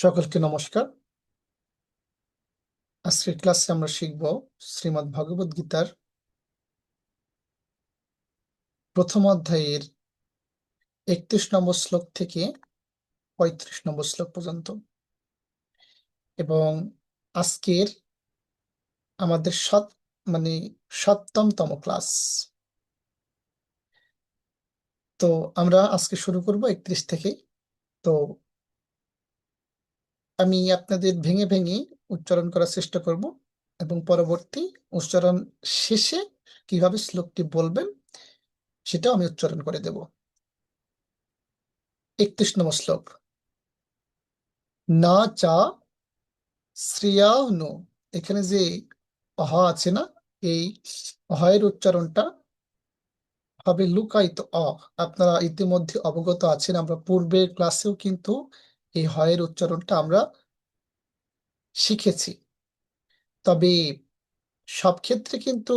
সকলকে নমস্কার। আজকের ক্লাসে আমরা শিখব শ্রীমদ্ ভগবদ গীতার প্রথম অধ্যায়ের একত্রিশ নম্বর শ্লোক থেকে পঁয়ত্রিশ নম্বর শ্লোক পর্যন্ত। এবং আজকের আমাদের সৎ মানে সপ্তমতম ক্লাস। তো আমরা আজকে শুরু করব একত্রিশ থেকে। তো আমি আপনাদের ভেঙে ভেঙে উচ্চারণ করার চেষ্টা করব এবং পরবর্তী উচ্চারণ শেষে কীভাবে শ্লোকটি বলবেন সেটাও আমি উচ্চারণ করে দেব। একত্রিশ নম্বর শ্লোক। না চা শ্রিয়ানো এখানে যে অহ আছে না, এই অহের উচ্চারণটা হবে লুকায়িত অ। আপনারা ইতিমধ্যে অবগত আছেন, আমরা পূর্বের ক্লাসেও কিন্তু এই হয়ের উচ্চারণটা আমরা শিখেছি। তবে সব ক্ষেত্রে কিন্তু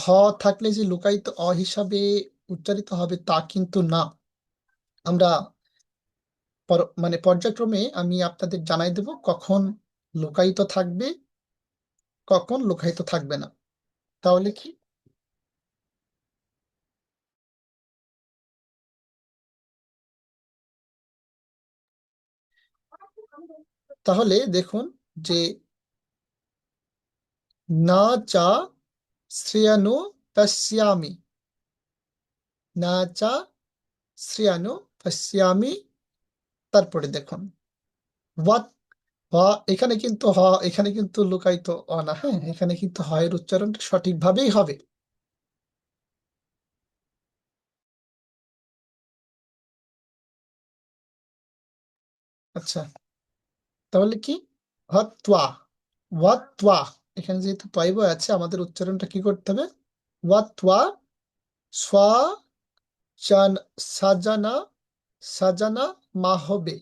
হ থাকলে যে লুকায়িত অ হিসাবে উচ্চারিত হবে তা কিন্তু না। আমরা মানে পর্যায়ক্রমে আমি আপনাদের জানাই দেব কখন লুকায়িত থাকবে, কখন লুকায়িত থাকবে না। তাহলে কি? তাহলে দেখুন যে না চা শ্রেয়ানু পশ্যামি না চা শ্রেয়ানু পশ্যামি তারপরে দেখুন। এখানে কিন্তু হ, এখানে কিন্তু লুকায়িত অ না হ্যাঁ এখানে কিন্তু হয়ের উচ্চারণটা সঠিকভাবেই হবে। আচ্ছা। তাহলে কি? হত্ওয়া ওয়াত্ওয়া এখানে যেহেতু তৈব আছে, আমাদের উচ্চারণটা কি করতে হবে? ওয়াত্ওয়া স্বা সাজানা সাজানা মা হবে।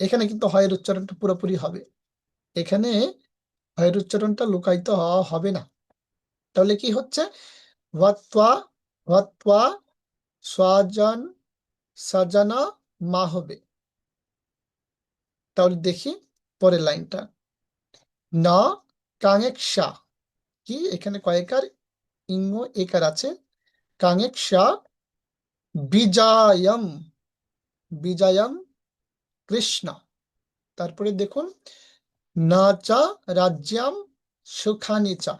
এখানে কিন্তু হয়ের উচ্চারণটা পুরোপুরি হবে। এখানে হয়ের উচ্চারণটা লুকায়িত হওয়া হবে না। তাহলে কি হচ্ছে? ওয়াত্ওয়া সাজানা মা হবে। তাহলে দেখি। পরের লাইনটা। না কাঙেকশা কি? এখানে কয়েকার ইঙ্গ একার আছে। কাঙেকশা বিজায়ম। বিজায়ম, কৃষ্ণ। তারপরে দেখুন, না চা, রাজ্যাম, সুখানি চা।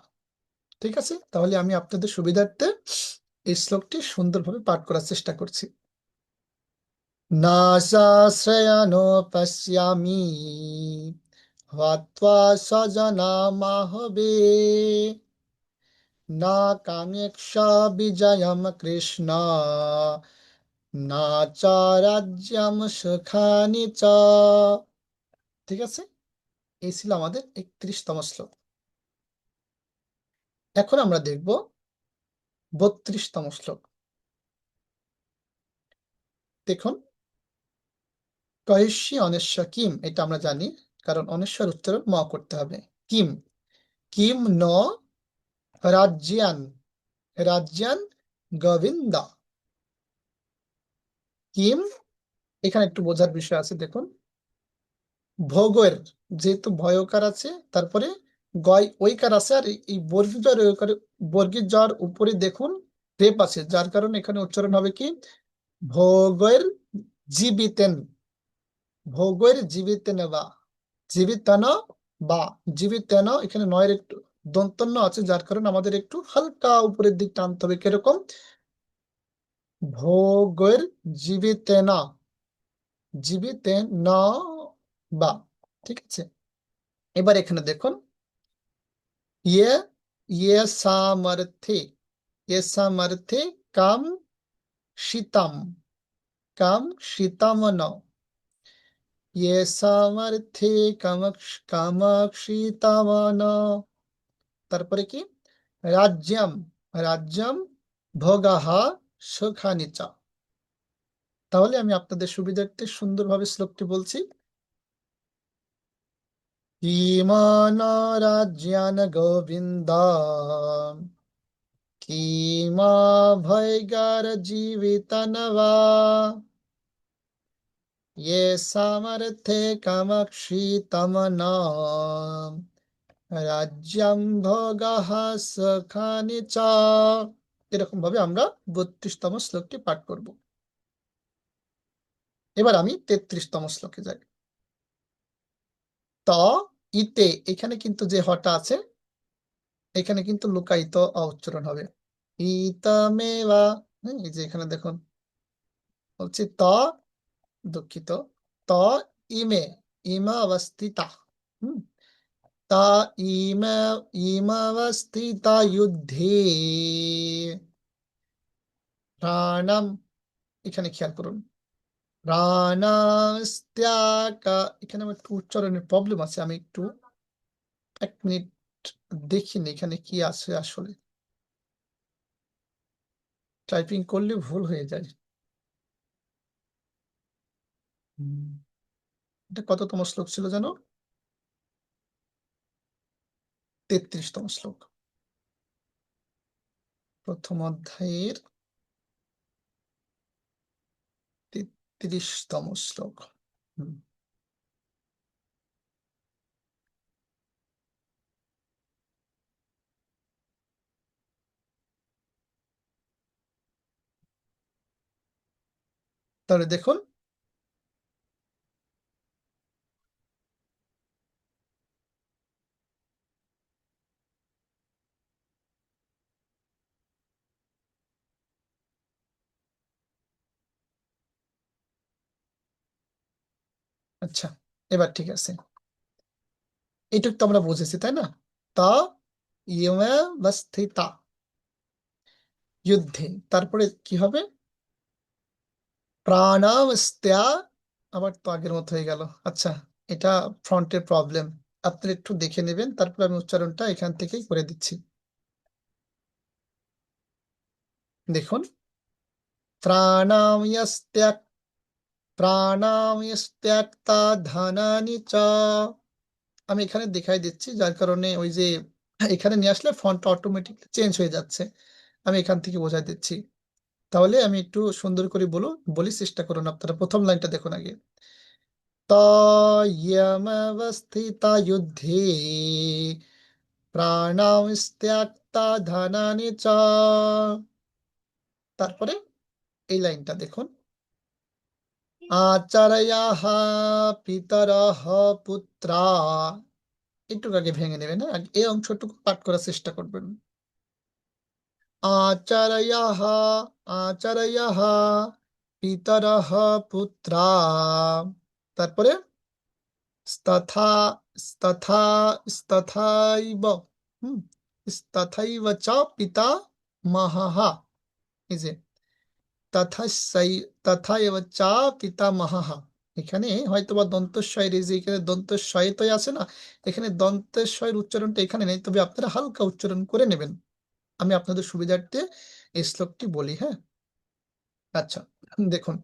ঠিক আছে? তাহলে আমি আপনাদের সুবিধার্থে এই শ্লোকটি সুন্দরভাবে পাঠ করার চেষ্টা করছি। নাশাশ্রয়ানো পশ্যামি হ্বাত্বা স্বজনামাহবে না কামেক্ষা বিজয়ম কৃষ্ণ না চ রাজ্যম সুখানি চ ঠিক আছে? এই ছিল আমাদের একত্রিশতম শ্লোক। এখন আমরা দেখব বত্রিশতম শ্লোক। দেখুন কহিষ্যি অনেশ্বর কিম, এটা আমরা জানি, কারণ অনেশ্বর উচ্চারণ ম করতে হবে। কিম কিম ন রাজ্যান রাজ্যান গোবিন্দা। কিম, এখানে একটু বোঝার বিষয় আছে, দেখুন। ভোগের যেহেতু ভয়কার আছে, তারপরে গয় ঐকার আছে, আর এই বর্গীয় জ্বর বর্গীর জ্বর উপরে দেখুন, রেপ আছে, যার কারণে এখানে উচ্চারণ হবে কি? ভোগের জীবিতেন। ভোগের জীবিতেন বা জীবিতান বা জীবিতেন এখানে নয়ের একটু দন্তন্য আছে, যার কারণে আমাদের একটু হালকা উপরের দিক টানতে হবে। কীরকম? ভোগের জীবিতেন জীবিতেন না বা, ঠিক আছে? এবার এখানে দেখুন। ইয়ে ইয়ে সামর্থে ইয়ে সামর্থে কাম শীতম, কাম শীতমন ये সামর্থে কামাক্ষিতামান তারপরে কি রাজ্যম রাজ্যম ভোগাহা সুখানি চা তাহলে আমি আপনাদের সুবিধার্থে সুন্দরভাবে শ্লোকটি বলছি। কিমান রাজ্যান গোবিন্দ কিমা ভয়গার জীবিতনবা ये सामर्थे कामाक्षी तमनाम রাজ্যাম ভোগাহ সখানি চ এরকম ভাবে আমরা বত্রিশতম শ্লোকটি পাঠ করব এবার আমি তেত্রিশতম শ্লোকে যাই ত ইতে এখানে কিন্তু যে হটা আছে এখানে কিন্তু লুকায়িত উচ্চারণ হবে ইতমেবা হ্যাঁ, এই যে এখানে দেখুন বলছি ত দুঃখিত ত ইমে ইমা অবস্থিতা হুম তা ইমা ইমাবস্থিতা যুদ্ধে প্রাণাম এখানে খেয়াল করুন প্রাণাস্ত্যাকা এখানে আমার একটু উচ্চারণের প্রবলেম আছে আমি একটু এক মিনিট দেখিনি এখানে কি আছে আসলে। টাইপিং করলে ভুল হয়ে যায়। এটা কততম শ্লোক ছিল জানো? তেত্রিশতম শ্লোক। প্রথম অধ্যায়ের তেত্রিশতম শ্লোক। তাহলে দেখুন আচ্ছা এবার ঠিক আছে। এটুক তো আমরা বুঝেছি, তাই না? তা ইয়মাবস্থিতা যুদ্ধে, তারপরে কি হবে? প্রাণাবস্ত্যা আবার তো আগের মতো হয়ে গেল। আচ্ছা এটা ফ্রন্টের প্রবলেম। আপনি একটু দেখে নেবেন, তারপর আমি উচ্চারণটা এখান থেকেই করে দিচ্ছি। দেখুন। প্রাণাময়স্ত্যাক প্রাণাময়স্ত্যাক্তা ধনানি চ। আমি এখানে দেখাই দিচ্ছি, যার কারণে ওই যে এখানে নিয়ে আসলে ফন্টটা অটোমেটিকলি চেঞ্জ হয়ে যাচ্ছে। আমি এখান থেকে বোঝাই দিচ্ছি। তাহলে আমি একটু সুন্দর করে বলো বলি চেষ্টা করুন আপনারা প্রথম লাইনটা দেখুন আগে। তয়মবস্থিতা যুদ্ধে প্রাণাস্ত্যাক্তা ধনানি চ। তারপরে এই লাইনটা দেখুন। আচার্যাহ পিতরহ পুত্রা। একটু আগে ভেঙে নেবেন হ্যাঁ? এই অংশটুকু পাঠ করার চেষ্টা করবেন। আচার্যাহ আচার্যাহ পিতরহ পুত্রা। তারপরে স্তথা স্তথা, স্তথাইব, হুম? স্তথাইব চ পিতা মহাহ এই তথা এব চা পিতা মহাহা এখানে হয়তোবা দন্তস্বয়ের এই যে এখানে দন্তস্বয়তই আছে না, এখানে দন্তেশ্বয়ের উচ্চারণটা এখানে নেই, তবে আপনারা হালকা উচ্চারণ করে নেবেন। আমি আপনাদের সুবিধার্থে এই শ্লোকটি বলি হ্যাঁ? আচ্ছা দেখুন।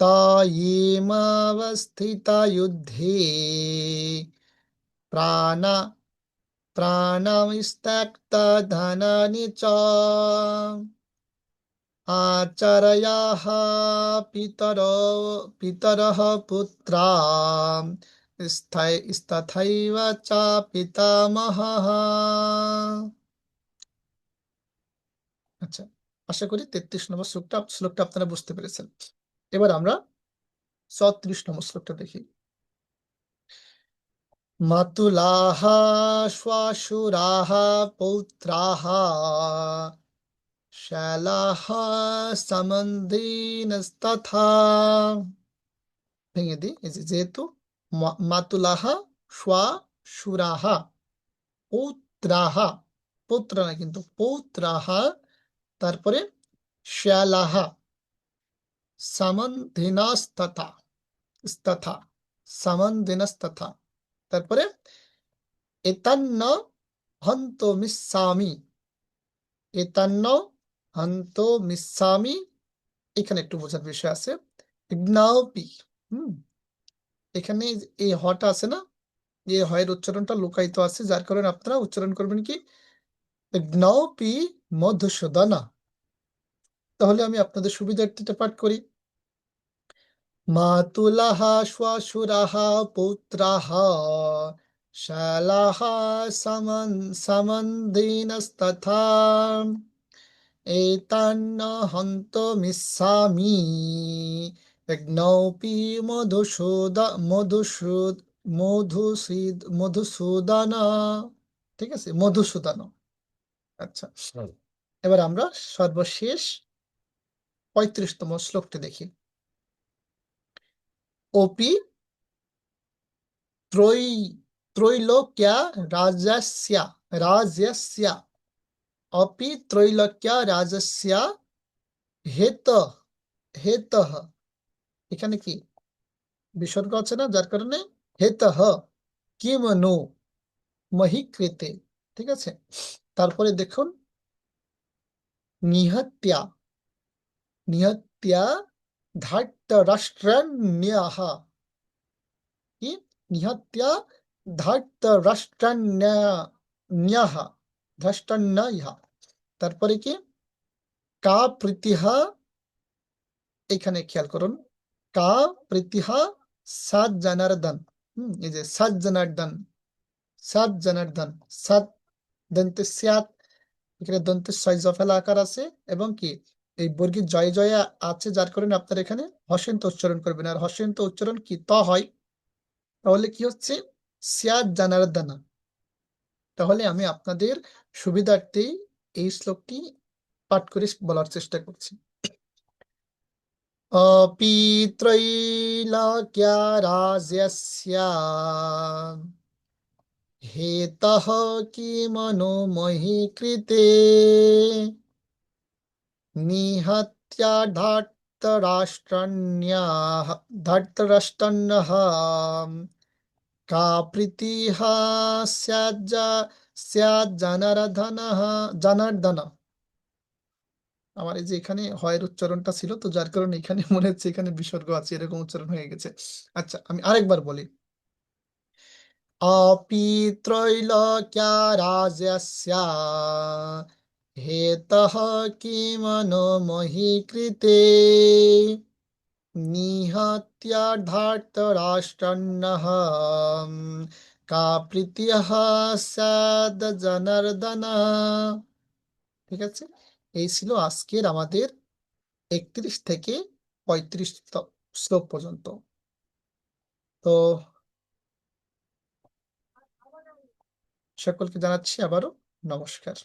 তাইমাবস্থিতা যুদ্ধে প্রাণা প্রাণামিস্ত্যক্তা ধনানি চ। आचार्याः पितरो पितरः पुत्रा स्थाय तथैव च পিতামহः আচ্ছা আশা করি তেত্রিশ নম্বর শ্লোকটা শ্লোকটা আপনারা বুঝতে পেরেছেন এবার আমরা চৌত্রিশ নম্বর শ্লোকটা দেখি মাতুলাহ শ্বাসুরাহ পৌত্রাহ শালাহ সমন্ধিনস্তথা ভেঙে দিই এই যে যেহেতু মাতুলাহা স্বা সুরাহা পৌত্রাহা পৌত্র না কিন্তু পৌত্রাহা তারপরে শ্যালাহা সমন্ধিনস্তথা স্তথা সমন্ধিনস্তথা তারপরে এতান্ন হন্ত মিসামি এতান্ন হন্ত মিসামি, এখানে একটু বোঝার বিষয় আছে। ইগনাওপি হুম, এখানে এই হটা আছে না? এই হয়ের উচ্চারণটা লুকায়িত আছে, যার কারণে আপনারা উচ্চারণ করবেন কি? ইগনাওপি মধুসূদনা। তাহলে আমি আপনাদের সুবিধার্থীটা পাঠ করি। মাতুলাহ শ্বশুরাহ পুত্রাহ শালাহ সমন সমন্দিনস্তথা এতান্ন হন্ত মিস্সামি যজ্ঞৌপি মধুসূদ মধুসূদ মধুসূদ মধুসূদন ঠিক আছে? মধুসূদন। আচ্ছা। এবার আমরা সর্বশেষ পঁয়ত্রিশতম শ্লোকটি দেখি। অপি ত্রৈ ত্রৈলোক্যা রাজস্য রাজস্য। অপি ত্রৈলোক্যা রাজস্যা হেত হেত এখানে কি? বিসর্গ আছে না? যার কারণে হেত কিম নো মহিকৃতে। ঠিক আছে? তারপরে দেখুন, নিহত্যা নিহত্যা ধার্তরাষ্ট্রান্যাহ। কি? নিহত্যা তারপরে কি? কা প্রীতিহা, এখানে খেয়াল করুন, কা প্রীতিহা সাত জানার দান। হম, এই যে সাত জানার দান, সাত জানার দান, সাত দন্তে সাত, এখানে দন্তে ছয় জফেলা আকার আছে এবং কি? এই বর্গীর জয় জয় আছে যার কারণে আপনার এখানে হসেন্ত উচ্চারণ করবেন। আর হসেন্ত উচ্চারণ কি? ত হয়। তাহলে কি হচ্ছে? সিয়াদ জানার দানা। তাহলে আমি আপনাদের সুবিধার্থে এই শ্লোকটি পাঠ করে বলার চেষ্টা করছি अपि त्रैलोक्या राजस्य हेतः किमनु मही कृते निहत्या धार्तराष्ट्रण्याः धार्तराष्ट्रन्यः का प्रीतिः स्याज्ज স্যাজ্জনার্দনः জনার্দন আমার এই যে এখানে হয়ের উচ্চারণটা ছিল তো যার কারণে এখানে মনে হচ্ছে এখানে বিসর্গ আছে এরকম উচ্চারণ হয়ে গেছে আচ্ছা আমি আরেকবার বলি अपि त्रैलोक्या राजस्य हेतः किमनु मही कृते निहत्याधार्तराष्ट्रन्नः का প্রীতিহ স্যাদ জনার্দন ঠিক আছে এই ছিল আজকের আমাদের একত্রিশ থেকে পঁয়ত্রিশ শ্লোক পর্যন্ত তো সকলকে জানাচ্ছি আবারও নমস্কার